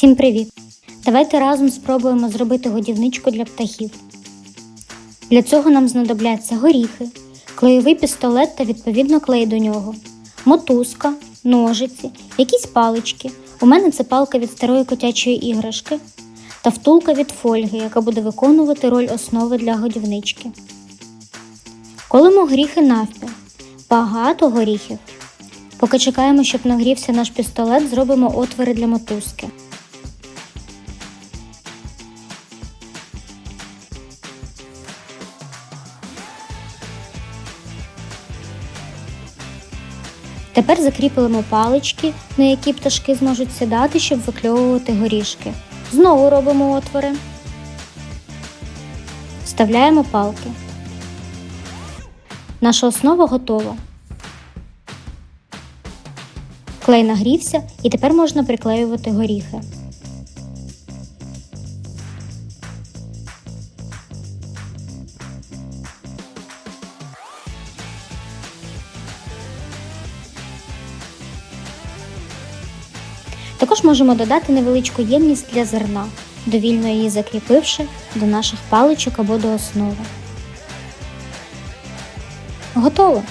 Всім привіт! Давайте разом спробуємо зробити годівничку для птахів. Для цього нам знадобляться горіхи, клеєвий пістолет та відповідно клей до нього, мотузка, ножиці, якісь палички. У мене це палка від старої котячої іграшки та втулка від фольги, яка буде виконувати роль основи для годівнички. Колимо горіхи навпіл. Багато горіхів. Поки чекаємо, щоб нагрівся наш пістолет, зробимо отвори для мотузки. Тепер закріпимо палички, на які пташки зможуть сідати, щоб викльовувати горішки. Знову робимо отвори. Вставляємо палки. Наша основа готова. Клей нагрівся і тепер можна приклеювати горіхи. Також можемо додати невеличку ємність для зерна, довільно її закріпивши до наших паличок або до основи. Готово!